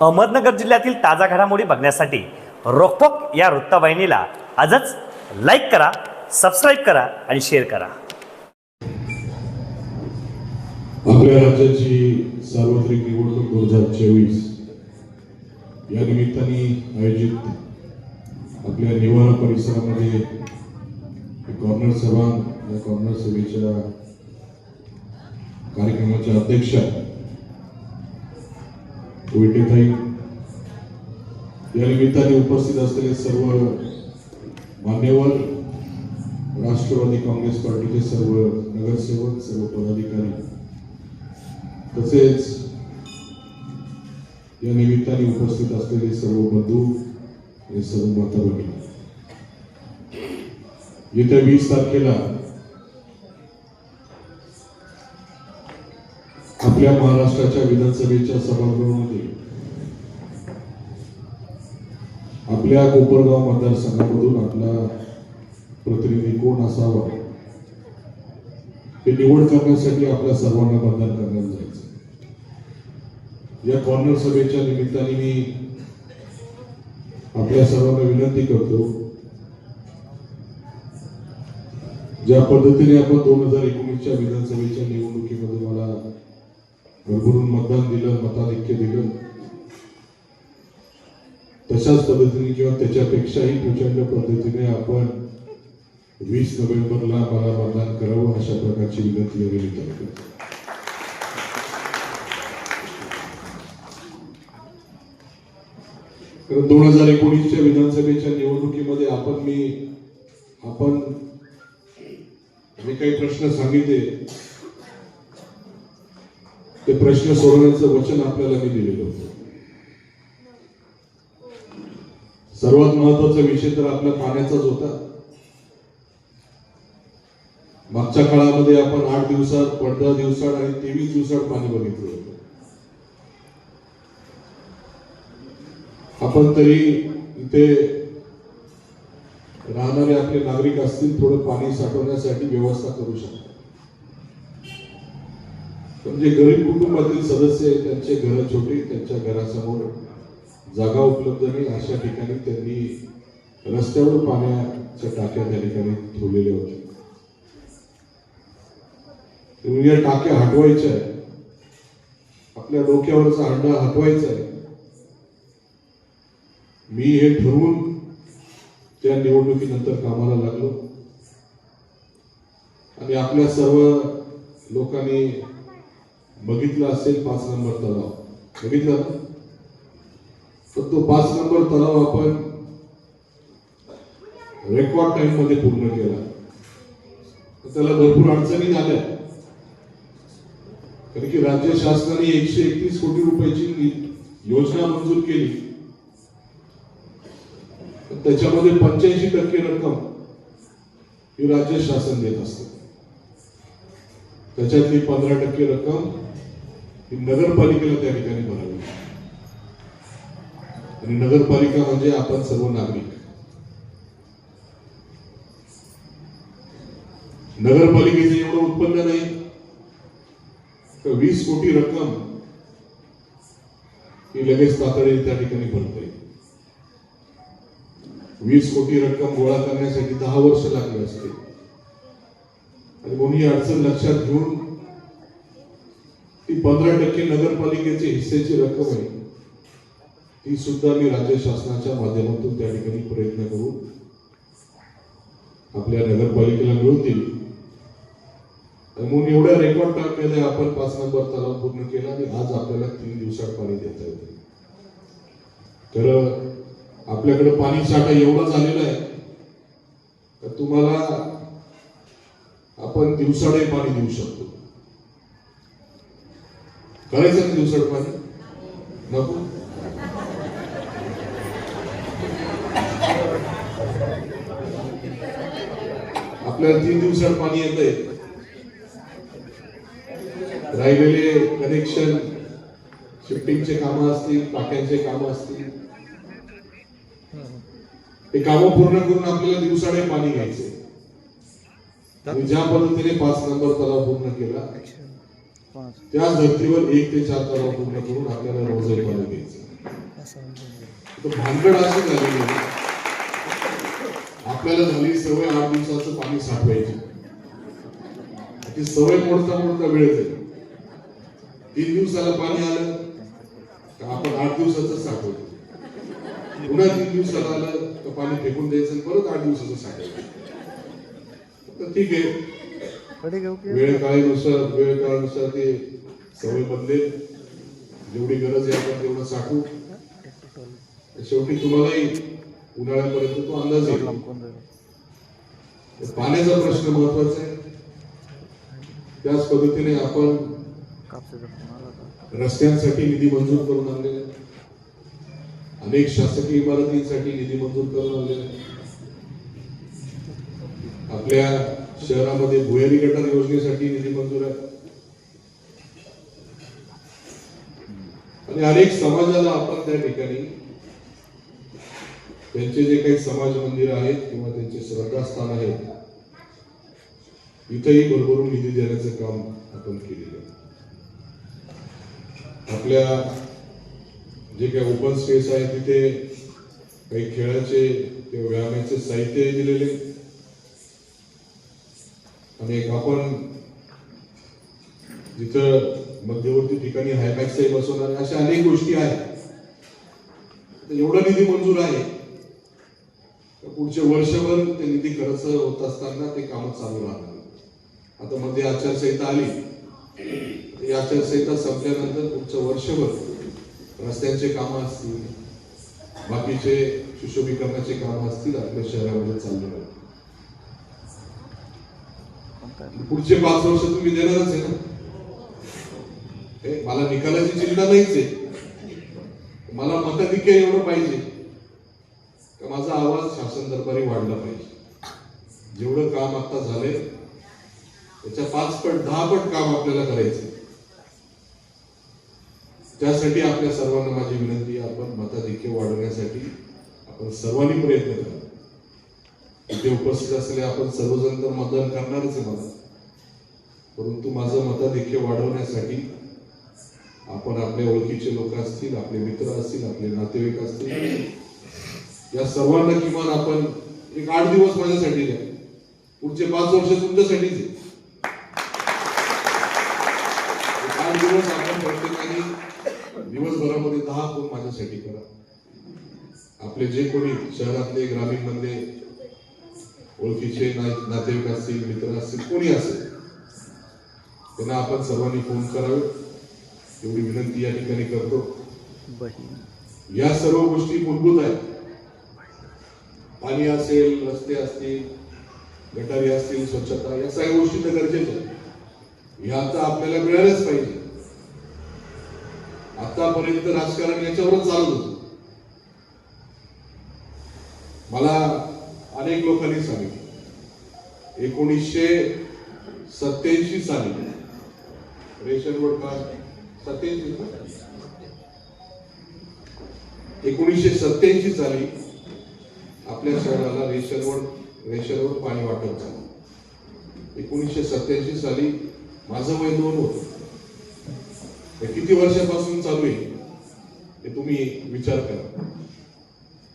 अहमदनगर जिल्ह्यातील ताजा घडामोडी बघण्यासाठी रोकटोक या वृत्तवाहिनीला आजच लाईक करा सबस्क्राईब करा आणि शेअर करा. आपल्या राज्याची सार्वत्रिक निवडणूक दोन हजार चोवीस या निमित्ताने आयोजित आपल्या निवारा परिसरामध्ये कॉर्नर सभा या कॉर्नर सभेच्या कार्यक्रमाच्या अध्यक्षा विटेताई या निमित्ताने उपस्थित असलेले सर्व मान्यवर राष्ट्रवादी काँग्रेस पार्टीचे सर्व नगरसेवक सर्व पदाधिकारी तसेच या निमित्ताने उपस्थित असलेले सर्व बंधू हे सर्व माता येत्या वीस तारखेला आपल्या महाराष्ट्राच्या विधानसभेच्या सभागृहामध्ये आपल्या कोपरगाव मतदारसंघामधून आपला प्रतिनिधी कोण असावा हे निवड करण्यासाठी आपल्या सर्वांना मतदान करण्यात जायचं. या कॉर्नर सभेच्या निमित्ताने मी आपल्या सर्वांना विनंती करतो ज्या पद्धतीने आपण दोन हजार एकोणीसच्या विधानसभेच्या निवडणुकीमध्ये मला भरभरून मतदान दिलं मताधिक्य दिलं. तशाच पद्धतीने किंवा त्याच्यापेक्षाही प्रचंड पद्धतीने आपण वीस नोव्हेंबरला मला मतदान करावं अशा प्रकारची विनंती यावेळी करतो. कारण दोन हजार एकोणीसच्या विधानसभेच्या निवडणुकीमध्ये आपण मी आपण जे काही प्रश्न सांगितले. ते प्रश्न सोडवण्याचं वचन आपल्याला मी दिलेलं होतं. सर्वात महत्त्वाचा विषय तर आपल्या पाण्याचाच होता. मागच्या काळामध्ये आपण आठ दिवसात पंधरा दिवसात आणि तेवीस दिवसात पाणी बघितलं होतं. आपण तरी इथे राहणारे आपले नागरिक असतील थोडं पाणी साठवण्यासाठी व्यवस्था करू शकतो. म्हणजे गरीब कुटुंबातील सदस्य आहेत त्यांचे घर छोटे त्यांच्या घरासमोर जागा उपलब्ध नाही. अशा ठिकाणी त्यांनी रस्त्यावर पाण्याच्या टाक्या त्या ठिकाणी ठेवलेल्या होत्या. या टाक्या हटवायच्या आहे आपल्या डोक्यावरचा हंडा हटवायचा आहे. मी हे ठरवून त्या निवडणुकीनंतर कामाला लागलो. आणि आपल्या सर्व लोकांनी बघितलं असेल पाच नंबर तलाव. बघितलं? तर तो पाच नंबर तलाव आपण रेकॉर्ड टाइममध्ये पूर्ण केला. तर त्याला भरपूर अडचणी झाल्या. कारण की राज्य शासनाने एकशे एकतीस कोटी रुपयाची योजना मंजूर केली. तर त्याच्यामध्ये पंच्याऐंशी टक्के रक्कम ही राज्य शासन देत असतं. त्याच्यातली पंधरा टक्के रक्कम ही नगरपालिकेला त्या ठिकाणी भरावी. आणि नगरपालिका म्हणजे आपण सर्व नागरिक. नगरपालिकेचं एवढं उत्पन्न नाही. तर वीस कोटी रक्कम ही लगेच तातडीने त्या ठिकाणी भरता येईल. वीस कोटी रक्कम गोळा करण्यासाठी दहा वर्ष लागले असते आणि कोणी अडचण लक्षात घेऊन ती पंधरा टक्के नगरपालिकेची हिस्सेची रक्कम आहे ती सुद्धा मी राज्य शासनाच्या माध्यमातून त्या ठिकाणी प्रयत्न करून आपल्या नगरपालिकेला मिळवतील म्हणून एवढ्या रेकॉर्ड टाइममध्ये आपण पाच नंबर तलाव पूर्ण केला आणि आज आपल्याला तीन दिवसात पाणी देता येते. तर आपल्याकडे पाणी साठा एवढा झालेला आहे तर तुम्हाला आपण दिवसाडे पाणी देऊ शकतो. करायचं दिवसाड पाणी? नको? आपल्याला तीन दिवसात पाणी येतंय राहिलेले कनेक्शन शिफ्टिंगचे काम असतील टाक्यांचे काम असतील. ते काम पूर्ण करून आपल्याला दिवसाडे पाणी घ्यायचे ज्या पद्धतीने पाच नंबर तलाव पूर्ण केला त्या धर्तीवर एक ते चार तलाव पूर्ण करून आपल्याला रोजही पाणी घ्यायचं भांडण अशी झालेली आपल्याला झाली सवय आठ दिवसाचं पाणी साठवायची. ती सवय मोडता मोडता वेळ जाईल. तीन दिवसाला पाणी आलं तर आपण आठ दिवसाचं साठवतो. पुन्हा तीन दिवसाला आलं तर पाणी फेकून द्यायचं परत आठ दिवसाचं साठवायचं. तर ठीक आहे. वेळ काळानुसार वेळ काळानुसार ते सवय बदलेल. जेवढी गरज आहे आपण तेवढं साठवू. शेवटी तुम्हालाही उन्हाळ्यापर्यंत तो अंदाज येईल. पाण्याचा प्रश्न महत्त्वाचा आहे. त्याच पद्धतीने आपण रस्त्यांसाठी निधी मंजूर करून आणलेला. अनेक शासकीय इमारतींसाठी निधी मंजूर करून आणलेला आहे. आपल्या शहरामध्ये भुयारी गटार योजनेसाठी निधी मंजूर आहे. आणि अनेक समाजाला आपण त्या ठिकाणी त्यांचे जे काही समाज मंदिर आहेत किंवा त्यांचे श्रद्धास्थान आहेत इथेही भरभरून निधी देण्याचं काम आपण केलेलं आहे. आपल्या जे काही ओपन स्पेस आहे तिथे काही खेळाचे किंवा व्यायामाचे साहित्य दिलेले आणि आपण जिथं मध्यवर्ती ठिकाणी हायमॅक्सही बसवणार अशा अनेक गोष्टी आहेत. एवढा निधी मंजूर आहे. तर पुढचे वर्षभर ते निधी खर्च होत असताना ते काम चालू राहणार. आता मध्ये आचारसंहिता आली. ती आचारसंहिता संपल्यानंतर पुढचं वर्षभर रस्त्यांचे कामं असतील बाकीचे सुशोभीकरणाचे कामं असतील आपल्या शहरामध्ये चालू राहतील. पुढचे पाच वर्ष तुम्ही देणारच आहे ना? मला निकालाची चिंता नाहीच आहे. मला मताधिक्य एवढं पाहिजे माझा आवाज शासन दरबारी वाढला पाहिजे? जेवढं काम आता झालंय त्याच्या पाच पट दहा पट काम आपल्याला करायचे त्यासाठी आपल्या सर्वांना माझी विनंती आपण मताधिक्य वाढवण्यासाठी आपण सर्वांनी प्रयत्न करा. इथे उपस्थित असलेले आपण सर्वजण तर मतदान करणारच आहे मला परंतु माझं मताधिक्य वाढवण्यासाठी आपण आपल्या ओळखीचे लोक असतील आपले मित्र असतील आपले नातेवाईक असतील या सर्वांना किमान आपण एक आठ दिवस माझ्यासाठी द्या. पुढचे पाच वर्ष तुमच्यासाठीच आठ दिवस आपण प्रत्येकाने दिवसभरामध्ये दहा फोन माझ्यासाठी करा. आपले जे कोणी शहरातले ग्रामीण मधले ओळखीचे ना- नातेवाईक असतील मित्र असतील कोणी असेल? त्यांना आपण सर्वांनी फोन करावे. एवढी विनंती या ठिकाणी करतो. या सर्व गोष्टी मूलभूत आहेत. पाणी असेल रस्ते असतील गटारी असतील स्वच्छता या सगळ्या गोष्टी तर गरजेच्या आहेत. आपल्याला मिळाल्याच पाहिजे. आतापर्यंत राजकारण याच्यावरच चालत होतं. मला अनेक लोकांनी सांगितलं. एकोणीसशे सत्याऐंशी साली. रेशनवर कार्ड सत्याऐंशी एकोणीसशे सत्याऐंशी साली आपल्या शहराला रेशनवर रेशनवर पाणी वाटप झालं. एकोणीसशे सत्याऐंशी साली माझं वय दोन होत. किती वर्षापासून चालू आहे? हे तुम्ही विचार करा.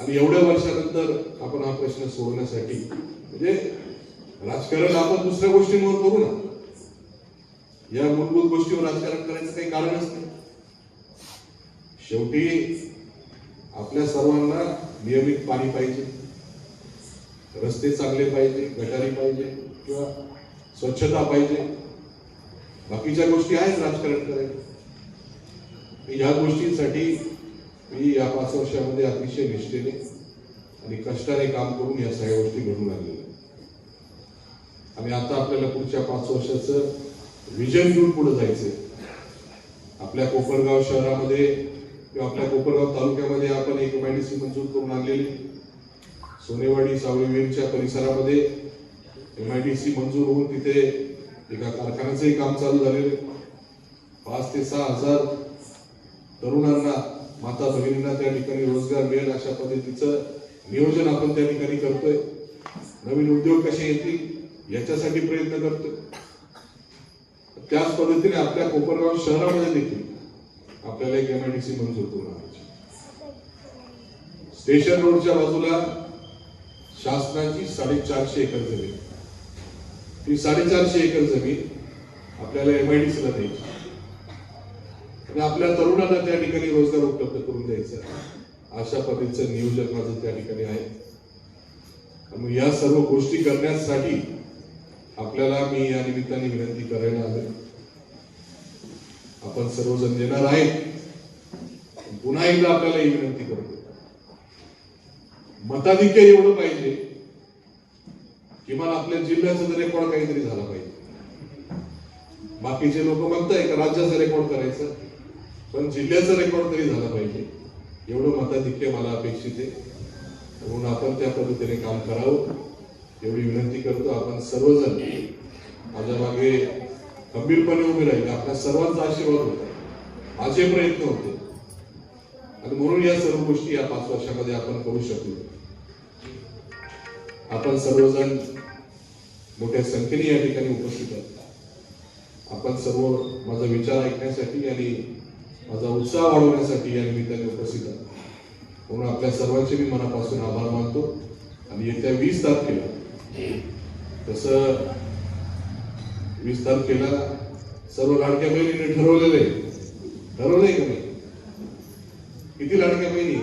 आणि एवढ्या वर्षानंतर आपण हा प्रश्न सोडवण्यासाठी म्हणजे राजकारण आपण दुसऱ्या गोष्टींवर करू ना. या मूलभूत गोष्टीवर राजकारण करायचं काही कारणच नाही. शेवटी आपल्या सर्वांना नियमित पाणी पाहिजे रस्ते चांगले पाहिजे गटारी पाहिजे किंवा स्वच्छता पाहिजे. बाकीच्या गोष्टी आहेत राजकारण करायला. या गोष्टींसाठी मी या पाच वर्षामध्ये अतिशय निष्ठेने आणि कष्टाने काम करून या सगळ्या गोष्टी घडून आणलेल्या आणि आता आपल्याला पुढच्या पाच वर्षाचं विजन घेऊन पुढे जायचंय. आपल्या कोपरगाव शहरामध्ये किंवा आपल्या कोपरगाव तालुक्यामध्ये आपण एक सी मंजूर करून आणलेली सोनेवाडी सावळीवीरच्या परिसरामध्ये एम आय डी सी मंजूर होऊन तिथे एका कारखान्याचंही काम चालू झालेलं पाच ते सहा हजार तरुणांना माता भगिनींना त्या ठिकाणी रोजगार मिळेल अशा पद्धतीचं नियोजन आपण त्या ठिकाणी करतोय. नवीन उद्योग कसे येतील याच्यासाठी प्रयत्न करतोय. त्याच पद्धतीने आपल्या कोपरगाव शहरामध्ये देखील आपल्याला एक एमआयडीसी मंजूर करून आणायची स्टेशन रोडच्या बाजूला शासनाची साडेचारशे एकर जमीन. ती साडेचारशे एकर जमीन आपल्याला एमआयडीसीला द्यायची आणि आपल्या तरुणांना त्या ठिकाणी रोजगार उपलब्ध करून द्यायचा अशा पद्धतीचं नियोजन माझं त्या ठिकाणी आहे. त्यामुळे मग या सर्व गोष्टी करण्यासाठी आपल्याला मी या निमित्ताने विनंती करायला आलोय. आपण सर्वजण देणार आहेत. पुन्हा एकदा आपल्याला ही विनंती करतो मताधिक्य एवढं पाहिजे किमान आपल्या जिल्ह्याचा जर रेकॉर्ड काहीतरी झाला पाहिजे. बाकीचे लोक म्हणताय का राज्याचा रेकॉर्ड करायचं. पण जिल्ह्याचा रेकॉर्ड तरी झाला पाहिजे. एवढं मताधिक्य मला अपेक्षित आहे. म्हणून आपण त्या पद्धतीने काम करावं. एवढी विनंती करतो. आपण सर्वजण माझ्या मागे खंबीरपणे उभे राहील. आपल्या सर्वांचा आशीर्वाद होता. माझे प्रयत्न होते. आणि म्हणून या सर्व गोष्टी या पाच वर्षामध्ये आपण करू शकलो. आपण सर्वजण मोठ्या संख्येने या ठिकाणी उपस्थित आहोत. आपण सर्व माझा विचार ऐकण्यासाठी आणि माझा उत्साह वाढवण्यासाठी या निमित्ताने उपस्थित आहे. म्हणून आपल्या सर्वांचे मी मनापासून आभार मानतो. आणि येत्या वीस तारखेला तसं वीस तारखेला सर्व लाडक्या बहिणीने ठरवलेलं आहे. ठरवलंय का मी किती लाडक्या बहिणी?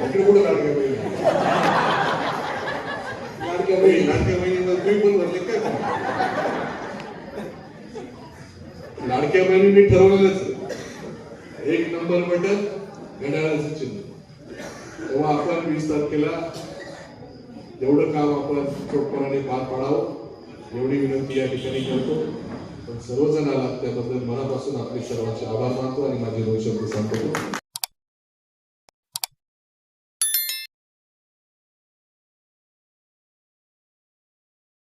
कुठे कुठं लाडक्या बहिणी? लाडक्या बहिणी लाडक्या बहिणी तुम्ही पण भरले काय लाडक्या बहिणींनी ठरवलेलंच एक नंबर बटन घड्याळाचं चिन्ह तेव्हा आपण वीस तारखेला जेवढं काम आपण चोटपणाने पार पाडावं एवढी विनंती या ठिकाणी करतो. पण सर्वजण आला त्याबद्दल मनापासून आपले सर्वांचे आभार मानतो आणि माझे दोन शब्द सांगतो